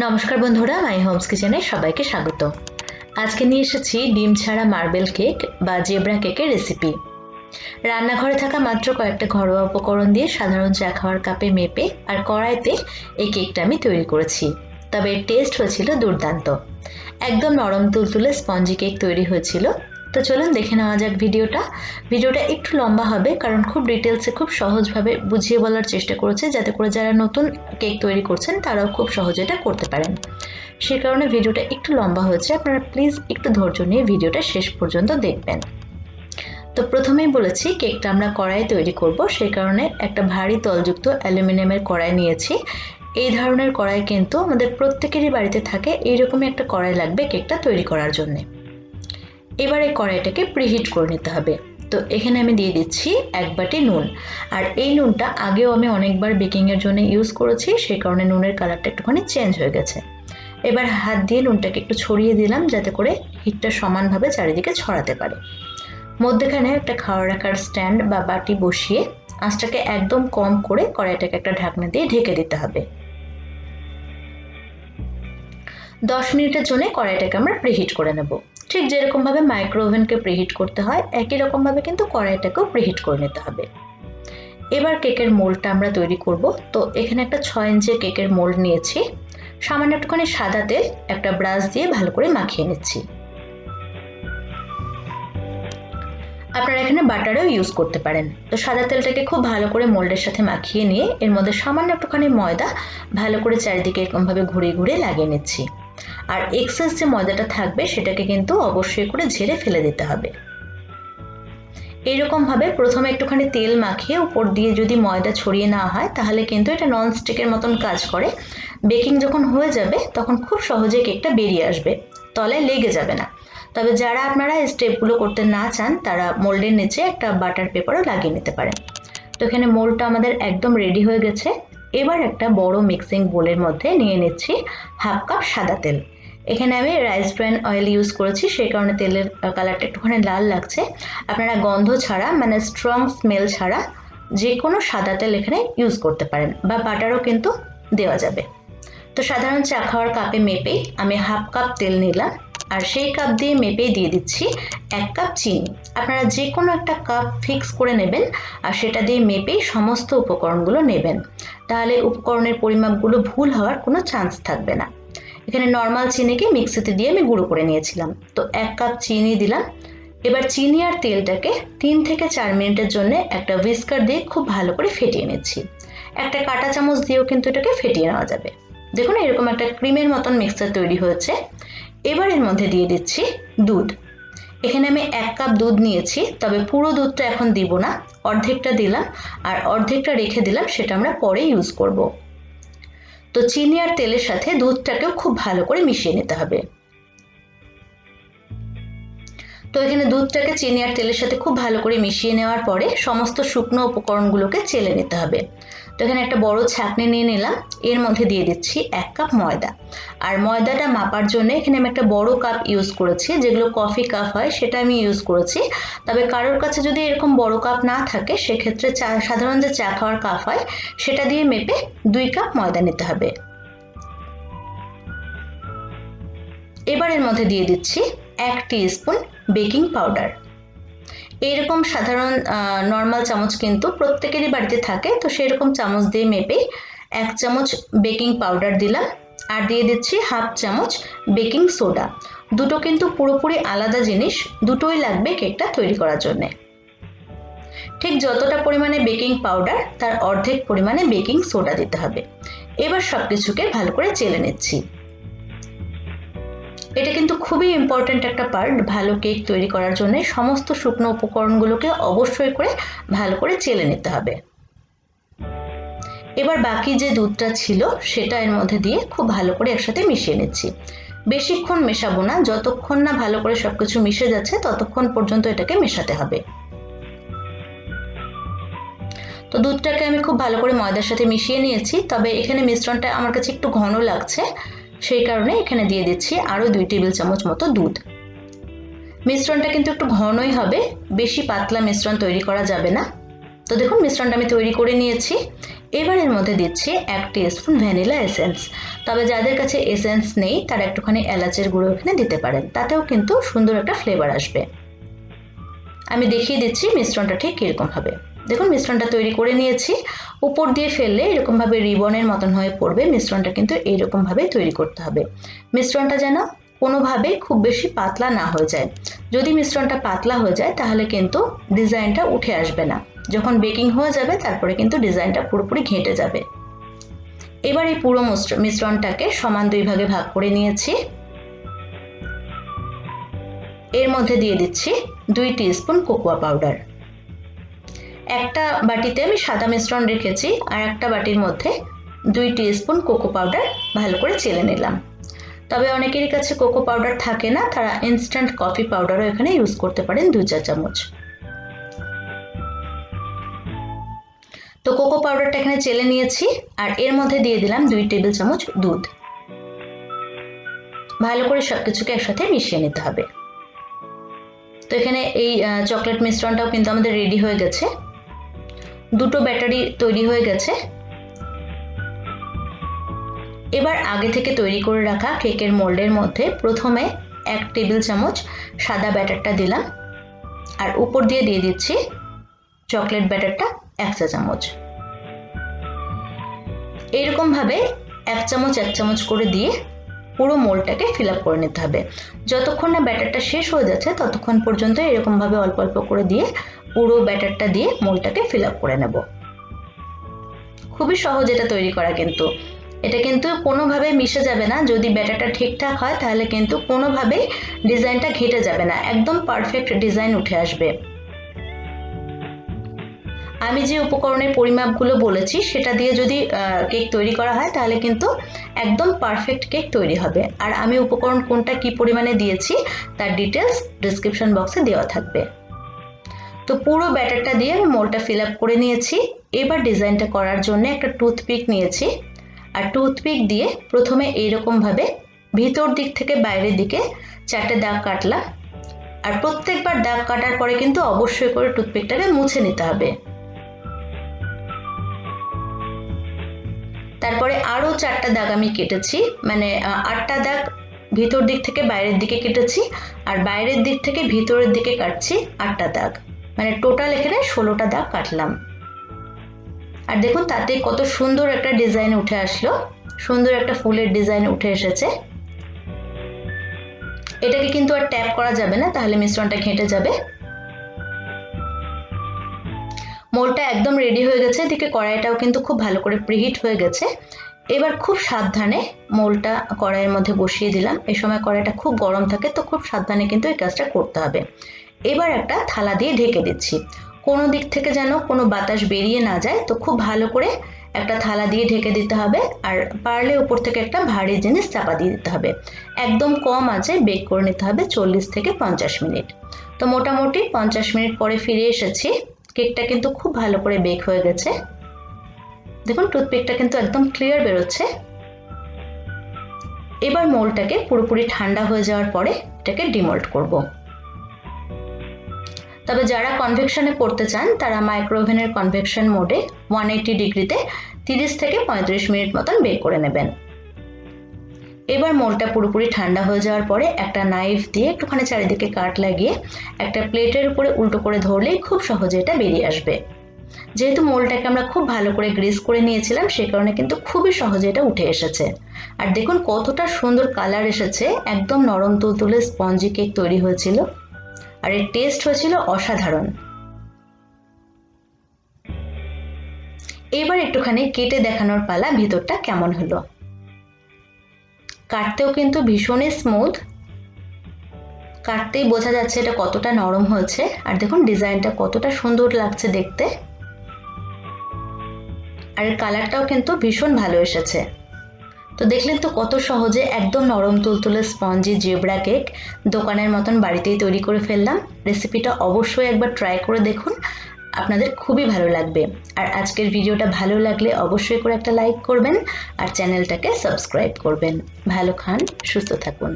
নমস্কার বন্ধুরা মাই হোমস কিচেনে সবাইকে স্বাগত। আজকে নিয়ে এসেছি ডিম ছাড়া মার্বেল কেক বা জেব্রা কেকের রেসিপি রান্নাঘরে থাকা মাত্র কয়েকটা ঘরোয়া উপকরণ দিয়ে সাধারণ চা খাওয়ার কাপে মেপে আর কড়াইতে এই কেকটা আমি তৈরি করেছি। তবে টেস্ট হয়েছিল দুর্দান্ত। একদম নরম তুলতুলে স্পঞ্জি কেক তৈরি হয়েছিল। তো চলুন দেখে নেওয়া যাক ভিডিওটা। ভিডিওটা একটু লম্বা হবে, কারণ খুব ডিটেলসে খুব সহজভাবে বুঝিয়ে বলার চেষ্টা করেছে, যাতে করে যারা নতুন কেক তৈরি করছেন, তারাও খুব সহজে এটা করতে পারেন। সে কারণে ভিডিওটা একটু লম্বা হয়েছে, আপনারা প্লিজ একটু ধৈর্য নিয়ে ভিডিওটা শেষ পর্যন্ত দেখবেন। তো প্রথমেই বলেছি কেকটা আমরা কড়াই তৈরি করব সেই কারণে একটা ভারী তলযুক্ত অ্যালুমিনিয়ামের কড়াই নিয়েছি। এই ধরনের কড়াই কিন্তু আমাদের প্রত্যেকেরই বাড়িতে থাকে, এইরকমই একটা কড়াই লাগবে কেকটা তৈরি করার জন্যে। এবার কড়াইটাকে প্রিহিট করে নিতে হবে। তো এখানে আমি দিয়ে দিচ্ছি এক বাটি নুন। আর এই নুনটা আগেও আমি অনেকবার বেকিংয়ের জন্য ইউজ করেছি সেই কারণে নুনের কালারটা একটুখানি চেঞ্জ হয়ে গেছে। এবার হাত দিয়ে নুনটাকে একটু ছড়িয়ে দিলাম, যাতে করে হিটটা সমানভাবে চারিদিকে ছড়াতে পারে। মধ্যেখানে একটা খাওয়া রাখার স্ট্যান্ড বা বাটি বসিয়ে আঁচটাকে একদম কম করে কড়াইটাকে একটা ঢাকনা দিয়ে ঢেকে দিতে হবে। দশ মিনিটের জন্য কড়াইটাকে আমরা প্রিহিট করে নেব। ঠিক যেরকমভাবে মাইক্রো ওভেনকে প্রিহিট করতে হয়, একই রকমভাবে কিন্তু কড়াইটাকেও প্রিহিট করে নিতে হবে। এবার কেকের মোল্ডটা আমরা তৈরি করব। তো এখানে একটা ছয় ইঞ্চের কেকের মোল্ড নিয়েছি। সামান্য একটুখানি সাদা তেল, একটা ব্রাশ দিয়ে ভালো করে মাখিয়ে নিচ্ছি। আপনারা এখানে বাটারও ইউজ করতে পারেন। তো সাদা তেলটাকে খুব ভালো করে মোল্ডের সাথে মাখিয়ে নিয়ে, এর মধ্যে সামান্য একটুখানি ময়দা ভালো করে চারিদিকে এরকমভাবে ঘুরিয়ে ঘুরিয়ে লাগিয়ে নিচ্ছি। আর এক্সেস যে ময়দাটা থাকবে, সেটাকে কিন্তু অবশ্যই করে ঝেড়ে ফেলে দিতে হবে। এইরকম ভাবে প্রথমে একটুখানি তেল মাখিয়ে উপর দিয়ে যদি ময়দা ছড়িয়ে নেওয়া হয়, তাহলে কিন্তু এটা নন স্টিকের মতন কাজ করে। বেকিং যখন হয়ে যাবে, তখন খুব সহজে কেকটা বেরিয়ে আসবে। তলায় লেগে যাবে না। তবে যারা আপনারা স্টেপগুলো করতে না চান, তারা মোল্ডের নিচে একটা বাটার পেপারও লাগিয়ে নিতে পারেন। তো এখানে মোল্ডটা আমাদের একদম রেডি হয়ে গেছে। এবার একটা বড় মিক্সিং বোলের মধ্যে নিয়ে নিচ্ছি হাফ কাপ সাদা তেল। এখানে আমি রাইস ব্র্যান অয়েল ইউজ করেছি, সেই কারণে তেলের কালারটা একটুখানি লাল লাগছে। আপনারা গন্ধ ছাড়া মানে স্ট্রং স্মেল ছাড়া যে কোনো সাদা তেল এখানে ইউজ করতে পারেন বা বাটারও কিন্তু দেওয়া যাবে। তো সাধারণ চা খাওয়ার কাপে মেপেই আমি হাফ কাপ তেল নিলাম। আর সেই কাপ দিয়ে মেপে দিয়ে দিচ্ছি এক কাপ চিনি। আপনারা যে কোনো একটা কাপ ফিক্স করে নেবেন আর সেটা দিয়ে মেপেই সমস্ত উপকরণগুলো নেবেন। তাহলে উপকরণের পরিমাপগুলো ভুল হওয়ার কোনো চান্স থাকবে না। এখানে নর্মাল চিনিকে মিক্সিতে দিয়ে আমি গুঁড়ো করে নিয়েছিলাম। তো এক কাপ চিনি দিলাম। এবার চিনি আর তেলটাকে তিন থেকে চার মিনিটের জন্য একটা উইস্কার দিয়ে খুব ভালো করে ফেটিয়ে নিচ্ছি। একটা কাঁটা চামচ দিয়েও কিন্তু এটাকে ফেটিয়ে নেওয়া যাবে। দেখুন এরকম একটা ক্রিমের মতন মিক্সচার তৈরি হয়েছে। এবার এর মধ্যে দিয়ে দিচ্ছি দুধ। এখানে আমি এক কাপ দুধ নিয়েছি, তবে পুরো দুধটা এখন দিব না। অর্ধেকটা দিলাম, আর অর্ধেকটা রেখে দিলাম, সেটা আমরা পরে ইউজ করব। তো চিনি আর তেলের সাথে দুধটাকেও খুব ভালো করে মিশিয়ে নিতে হবে। তো এখানে দুধটাকে চিনি আর তেলের সাথে খুব ভালো করে মিশিয়ে নেওয়ার পরে সমস্ত শুকনো উপকরণগুলোকে চেলে নিতে হবে। তো এখানে একটা বড় ছাঁকনি নিয়ে নিলাম। এর মধ্যে দিয়ে দিচ্ছি এক কাপ ময়দা। আর ময়দাটা মাপার জন্য এখানে আমি একটা বড় কাপ ইউজ করেছি, যেগুলো কফি কাপ হয়, সেটা আমি ইউজ করেছি। তবে কারোর কাছে যদি এরকম বড় কাপ না থাকে, সেক্ষেত্রে চা, সাধারণ যে চা খাওয়ার কাপ হয়, সেটা দিয়ে মেপে দুই কাপ ময়দা নিতে হবে। এবার এর মধ্যে দিয়ে দিচ্ছি এক স্পুন বেকিং পাউডার এইরকম সাধারণ নর্মাল চামচ কিন্তু প্রত্যেকেরই বাড়িতে থাকে। তো সেরকম চামচ দিয়ে মেপে এক চামচ বেকিং পাউডার দিলাম আর দিয়ে দিচ্ছি হাফ চামচ বেকিং সোডা দুটো কিন্তু পুরোপুরি আলাদা জিনিস, দুটোই লাগবে কেকটা তৈরি করার জন্য। ঠিক যতটা পরিমাণে বেকিং পাউডার তার অর্ধেক পরিমাণে বেকিং সোডা দিতে হবে। এবার সব কিছুকে ভালো করে চেলে নিচ্ছি। এটা কিন্তু খুবই ইম্পর্ট্যান্ট একটা পার্ট ভালো কেক তৈরি করার জন্য। সমস্ত শুকনো উপকরণগুলোকে অবশ্যই করে ভালো করে চেলে নিতে হবে। এবার বাকি যে দুধটা ছিল, সেটা এর মধ্যে দিয়ে খুব ভালো করে একসাথে মিশিয়ে নিচ্ছি। বেশিক্ষণ মেশাবো না, যতক্ষণ না ভালো করে সবকিছু মিশে যাচ্ছে, ততক্ষণ পর্যন্ত এটাকে মেশাতে হবে। তো দুধটাকে আমি খুব ভালো করে ময়দার সাথে মিশিয়ে নিয়েছি, তবে এখানে মিশ্রণটা আমার কাছে একটু ঘন লাগছে। সেই কারণে এখানে দিয়ে দিচ্ছি আরও দুই টেবিল চামচ মতো দুধ। মিশ্রণটা কিন্তু একটু ঘনই হবে, বেশি পাতলা মিশ্রণ তৈরি করা যাবে না। তো দেখুন, মিশ্রণটা আমি তৈরি করে নিয়েছি। এবার এর মধ্যে দিচ্ছি এক স্পুন ভ্যানিলা এসেন্স। তবে যাদের কাছে এসেন্স নেই, তারা একটুখানি এলাচের গুঁড়ো এখানে দিতে পারেন। তাতেও কিন্তু সুন্দর একটা ফ্লেভার আসবে। আমি দেখিয়ে দিচ্ছি মিশ্রণটা ঠিক কীরকম হবে। দেখুন, মিশ্রণটা তৈরি করে নিয়েছি। উপর দিয়ে ফেললে এরকমভাবে রিবনের মতন হয়ে পড়বে। মিশ্রণটা কিন্তু এইরকমভাবে তৈরি করতে হবে। মিশ্রণটা যেন কোনোভাবেই খুব বেশি পাতলা না হয়ে যায়। যদি মিশ্রণটা পাতলা হয়ে যায়, তাহলে কিন্তু ডিজাইনটা উঠে আসবে না। যখন বেকিং হয়ে যাবে, তারপরে কিন্তু ডিজাইনটা পুরোপুরি ঘেঁটে যাবে। এবার এই পুরো মিশ্রণটাকে সমান দুই ভাগে ভাগ করে নিয়েছি। এর মধ্যে দিয়ে দিচ্ছি দুই স্পুন কোকোয়া পাউডার। একটা বাটিতে আমি সাদা মিশ্রণ রেখেছি আর একটা বাটির মধ্যে দুই স্পুন কোকো পাউডার ভালো করে চেলে নিলাম। তবে অনেকেরই কাছে কোকো পাউডার থাকে না, তারা ইনস্ট্যান্ট কফি পাউডারও এখানে ইউজ করতে পারেন দুই চা চামচ। তো কোকো পাউডারটা এখানে চেলে নিয়েছি আর এর মধ্যে দিয়ে দিলাম দুই টেবিল চামচ দুধ। ভালো করে সবকিছুকে একসাথে মিশিয়ে নিতে হবে। তো এখানে এই চকলেট মিশ্রণটাও কিন্তু আমাদের রেডি হয়ে গেছে। দুটো ব্যাটারি তৈরি হয়ে গেছে। এবার আগে থেকে তৈরি করে রাখা কেকের মোল্ডের মধ্যে প্রথমে এক টেবিল চামচ সাদা ব্যাটারটা দিলাম। আর উপর দিয়ে দিয়ে দিচ্ছি চকলেট ব্যাটারটা এক চা চামচ। এইরকমভাবে এক চামচ এক চামচ করে দিয়ে পুরো মোলটাকে ফিল আপ করে নিতে হবে। যতক্ষণ না ব্যাটারটা শেষ হয়ে যাচ্ছে, ততক্ষণ পর্যন্ত এরকমভাবে অল্প অল্প করে দিয়ে পুরো ব্যাটারটা দিয়ে মোলটাকে ফিল আপ করে নেব। খুবই সহজ এটা তৈরি করা কিন্তু। এটা কিন্তু কোনোভাবে মিশে যাবে না। যদি ব্যাটারটা ঠিকঠাক হয়, তাহলে কিন্তু কোনোভাবেই ডিজাইনটা ঘেটে যাবে না। একদম পারফেক্ট ডিজাইন উঠে আসবে। আমি যে উপকরণের পরিমাপগুলো বলেছি, সেটা দিয়ে যদি কেক তৈরি করা হয়, তাহলে কিন্তু একদম পারফেক্ট কেক তৈরি হবে। আর আমি উপকরণ কোনটা কি পরিমাণে দিয়েছি, তার ডিটেলস ডিসক্রিপশন বক্সে দেওয়া থাকবে। তো পুরো ব্যাটারটা দিয়ে আমি মোলটা ফিল আপ করে নিয়েছি। এবার ডিজাইনটা করার জন্য একটা টুথপিক নিয়েছি। আর টুথপিক দিয়ে প্রথমে এইরকমভাবে ভিতর দিক থেকে বাইরের দিকে চারটে দাগ কাটলাম আর প্রত্যেকবার দাগ কাটার পরে কিন্তু অবশ্যই করে টুথপিকটাকে মুছে নিতে হবে। তারপরে আরও চারটা দাগ আমি কেটেছি। মানে আটটা দাগ ভিতর দিক থেকে বাইরের দিকে কেটেছি। আর বাইরের দিক থেকে ভিতরের দিকে কাটছি আটটা দাগ। মানে টোটাল এখানে ষোলোটা দাগ কাটলাম। আর দেখুন, তাতে কত সুন্দর একটা ডিজাইন উঠে আসলো। সুন্দর একটা ফুলের ডিজাইন উঠে এসেছে। এটাকে কিন্তু আর ট্যাপ করা যাবে না, তাহলে মিশ্রণটা ঘেঁটে যাবে। মোলটা একদম রেডি হয়ে গেছে, এদিকে কড়াইটাও কিন্তু খুব ভালো করে প্রিহিট হয়ে গেছে। এবার খুব সাবধানে মোলটা কড়াইয়ের মধ্যে বসিয়ে দিলাম। এই সময় কড়াইটা খুব গরম থাকে, তো খুব সাবধানে কিন্তু এই কাজটা করতে হবে। এবার একটা থালা দিয়ে ঢেকে দিচ্ছি। কোনো দিক থেকে যেন কোনো বাতাস বেরিয়ে না যায়, তো খুব ভালো করে একটা থালা দিয়ে ঢেকে দিতে হবে আর পারলে উপর থেকে একটা ভারী জিনিস চাপা দিয়ে দিতে হবে। একদম কম আছে, বেক করে নিতে হবে চল্লিশ থেকে পঞ্চাশ মিনিট। তো মোটামুটি পঞ্চাশ মিনিট পরে ফিরে এসেছি। কেকটা কিন্তু খুব ভালো করে বেক হয়ে গেছে। দেখুন, টুথপিকটা কিন্তু একদম ক্লিয়ার বেরোচ্ছে। এবার মোলটাকে পুরোপুরি ঠান্ডা হয়ে যাওয়ার পরে এটাকে ডিমোল্ড করব। তবে যারা কনভেকশনে করতে চান, তারা মাইক্রোওভেনের কনভেকশন মোডে ওয়ান এইটি ডিগ্রিতে তিরিশ থেকে পঁয়ত্রিশ মিনিট মতন বেক করে নেবেন। এবার মোলটা পুরোপুরি ঠান্ডা হয়ে যাওয়ার পরে একটা নাইফ দিয়ে একটুখানি চারিদিকে কাট লাগিয়ে একটা প্লেটের উপরে উল্টো করে ধরলেই খুব সহজে এটা বেরিয়ে আসবে। যেহেতু মোলটাকে আমরা খুব ভালো করে গ্রিস করে নিয়েছিলাম, সে কারণে কিন্তু খুবই সহজে এটা উঠে এসেছে। আর দেখুন কতটা সুন্দর কালার এসেছে, একদম নরম তুলতুলে স্পঞ্জি কেক তৈরি হয়েছিল। আর এর টেস্ট হয়েছিল অসাধারণ। এবার একটুখানি কেটে দেখানোর পালা ভিতরটা কেমন হলো। কাটতেও কিন্তু ভীষণই স্মুথ কাটতেই বোঝা যাচ্ছে এটা কতটা নরম হয়েছে। আর দেখুন, ডিজাইনটা কতটা সুন্দর লাগছে দেখতে। আর কালারটাও কিন্তু ভীষণ ভালো এসেছে। তো দেখলেন তো কত সহজে একদম নরম তুলতুলে স্পঞ্জি জেবরা কেক দোকানের মতন বাড়িতেই তৈরি করে ফেললাম। রেসিপিটা অবশ্যই একবার ট্রাই করে দেখুন। আপনাদের খুবই ভালো লাগবে। আর আজকের ভিডিওটা ভালো লাগলে অবশ্যই করে একটা লাইক করবেন আর চ্যানেলটাকে সাবস্ক্রাইব করবেন। ভালো খান, সুস্থ থাকুন।